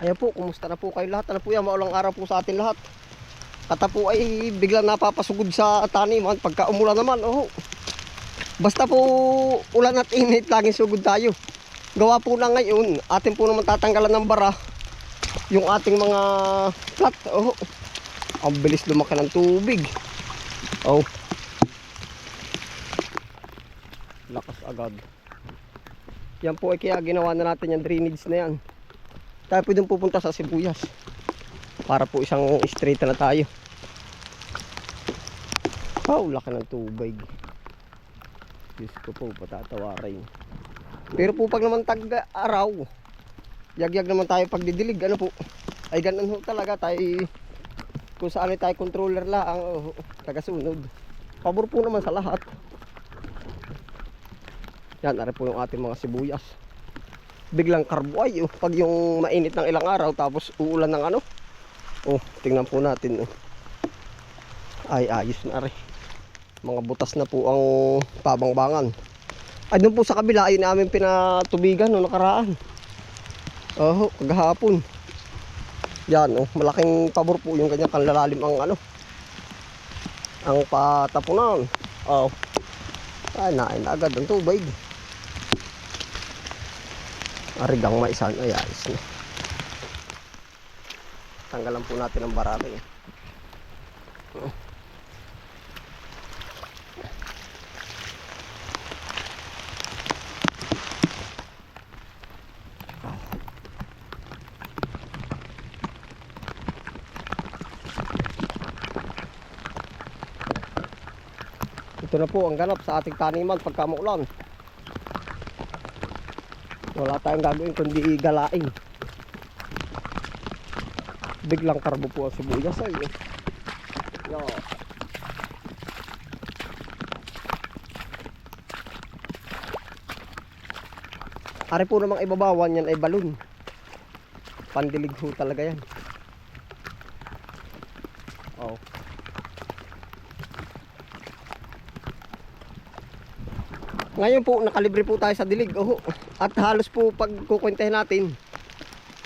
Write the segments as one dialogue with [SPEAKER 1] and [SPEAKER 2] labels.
[SPEAKER 1] Ayan po, kumusta na po kayo lahat? Ano po yan, maulang araw po sa atin lahat. Kata po ay biglang napapasugod sa taniman pagka umulan naman. Oh. Basta po ulan at init, laging sugod tayo. Gawa po na ngayon, atin po naman tatanggalan ng bara yung ating mga plat. Oh. Ang bilis lumaki ng tubig. Oh. Lakas agad. Yan po ay kaya ginawa na natin yung drainage na yan. Tayo pwedeng pupunta sa sibuyas. Para po isang straight na tayo. Oh, laki ng tubig. Diyos ko po, patatawarin. Pero po pag naman tag-araw, yagyag naman tayo pagdidilig. Ano po? Ay ganun ho talaga tayo kung saan tayo controller lang ang oh, tagasunod. Pabor po naman sa lahat. Yan, ari po yung ating mga sibuyas. Biglang karbo oh, pag yung mainit ng ilang araw tapos uulan ng ano. Oh, tingnan po natin. Oh. Ay, ayos na rin. Mga butas na po ang pabangbangan. Ay, doon po sa kabila ay namin pinatubigan no nakaraan. Oh, kagahapon. Yan, oh, malaking pabor po yung ganyan kanlalalim ang ano. Ang patapunan. Oh. Ay, na agad ang tubig. Arigang maisan. Ay, ayos na. Tanggalan po natin ang barari. Ito na po ang ganap sa ating taniman pagka maulan. Wala tayong gagawin kundi galain. Biglang karbo po ang sibuyas ay. eh. Yo. Ari po namang ibabawan yan ay balon. Pandilig ho talaga yan. Oh. Ngayon po, nakalibre po tayo sa dilig. Oh, at halos po pag kukwentahin natin,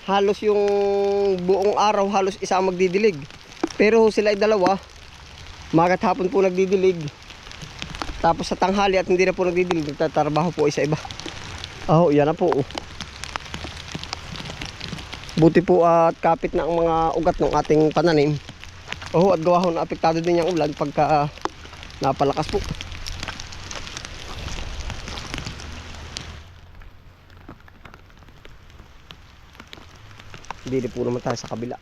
[SPEAKER 1] halos yung buong araw, halos isa magdidilig. Pero sila ay dalawa, magat hapon po nagdidilig. Tapos sa tanghali at hindi na po nagdidilig, nagtatrabaho po isa iba. Oh, yan na po. oh. Buti po at kapit na ang mga ugat ng ating pananim. Oh, at gawa ho na apektado din yung ulan pagka napalakas po. Hindi po naman tayo sa kabila.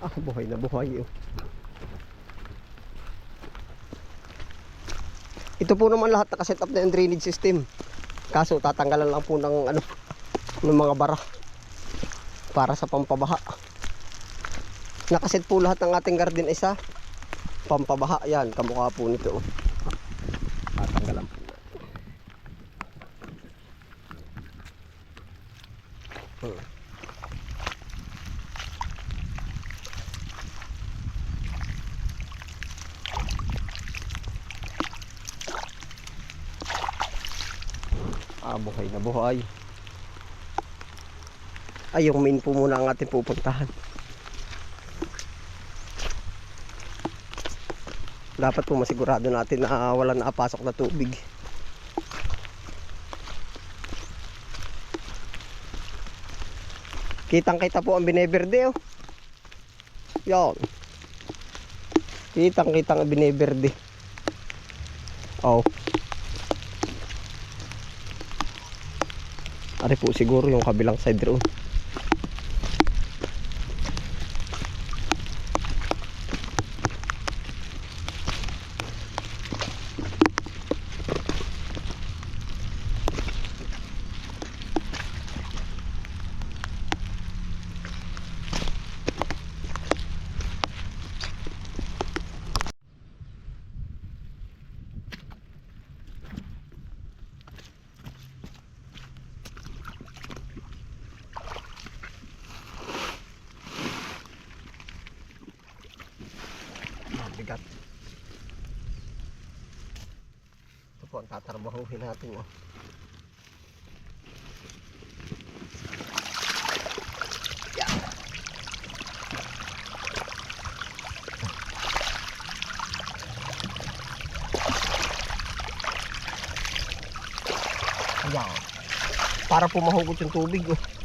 [SPEAKER 1] Ah, buhay na buhay oh. Ito po naman lahat nakaset up na yung drainage system. Kaso tatanggalan lang po ng ano ng mga bara para sa pampabaha. Nakaset po lahat ng ating garden isa. Pampabaha yan, kamukha po nito. Tatanggalan po. Hmm. Ah, buhay na buhay. Ay, yung main po muna ang ating pupuntahan. Dapat po masigurado natin na wala na pasok na tubig. Kitang kita po ang bineberde oh. Yan kitang kitang ang bineberde. Oh. Ari po siguro yung kabilang side room bigat. Ito po ang tatarbahuhin natin. Oh. Para po mahugot yung tubig. Oh.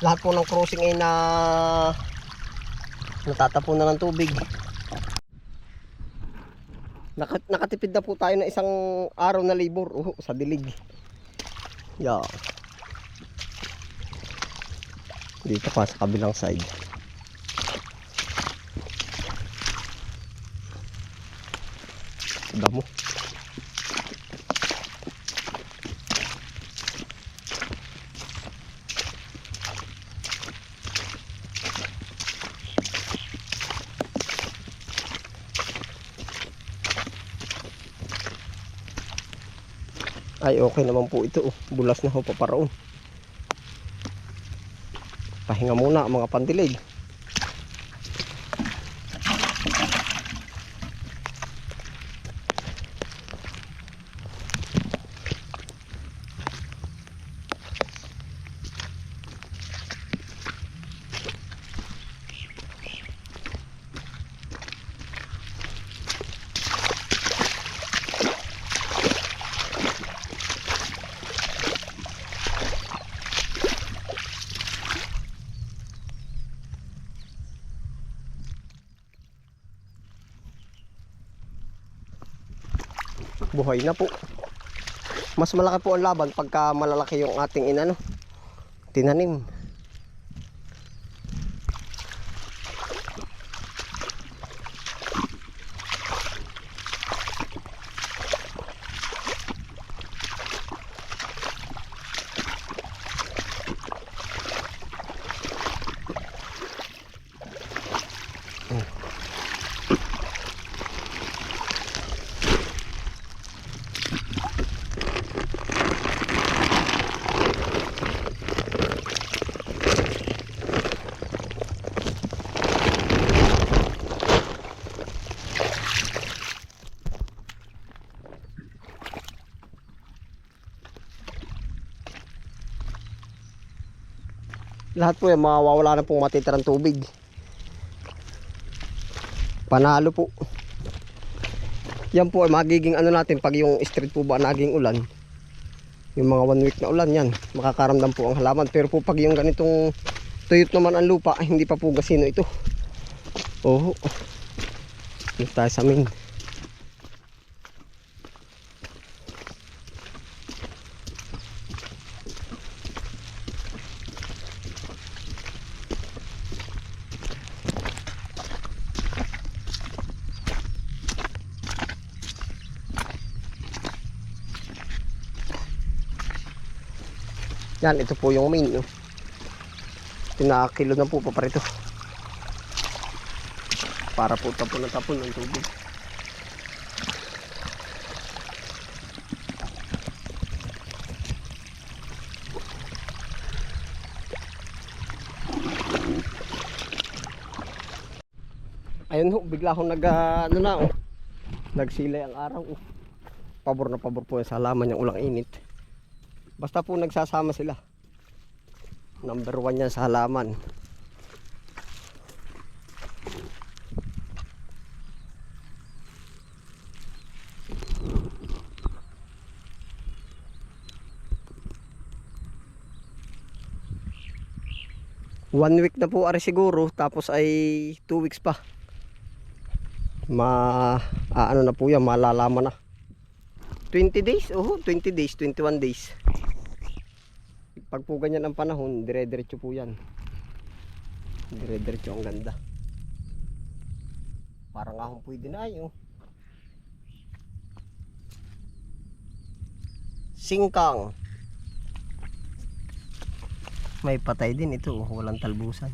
[SPEAKER 1] Lahat po ng crossing ay na natatapunan ng tubig. Naka, nakatipid na po tayo ng isang araw na labor oh, sa dilig. Yeah. Dito pa sa kabilang side. Damo. Ay okay naman po ito. Bulas na ho paparoon. Pahinga muna mga pandilig. Buhay na po. Mas malaki po ang laban pagka malalaki yung ating inano tinanim lahat po yan mawawala na pong matitirang tubig. Panalo po. Yan po ay magiging ano natin pag yung street po ba naging ulan yung mga one week na ulan yan makakaramdam po ang halaman. Pero po pag yung ganitong tuyot naman ang lupa hindi pa po gasino ito. Oh tayo sa main Yan, ito po yung main. No? Tinakilo na po pa parito. Para po tapon na tapon ng tubig. Ayun ho, bigla akong nag, ah, ano na, oh. Nagsilay ang araw, oh. Pabor na pabor po sa halaman yung ulang init. Basta po nagsasama sila. Number one yan sa halaman. One week na po ari siguro tapos ay two weeks pa. Ma ah, ano na po yan malalaman na. 20 days? Oo, 20 days, 21 days. Pag po ganyan ang panahon, dire-diretso po yan. Dire-diretso ang ganda. Parang ahong pwede na ay, oh. Singkang. May patay din ito, oh, walang talbusan.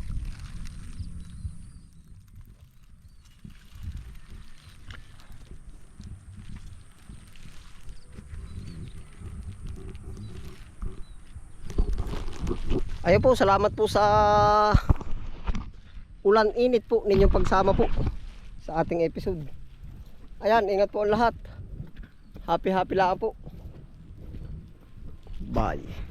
[SPEAKER 1] Ayun po, salamat po sa ulan init po ninyong pagsama po sa ating episode. Ayan, ingat po ang lahat. Happy happy lang po. Bye.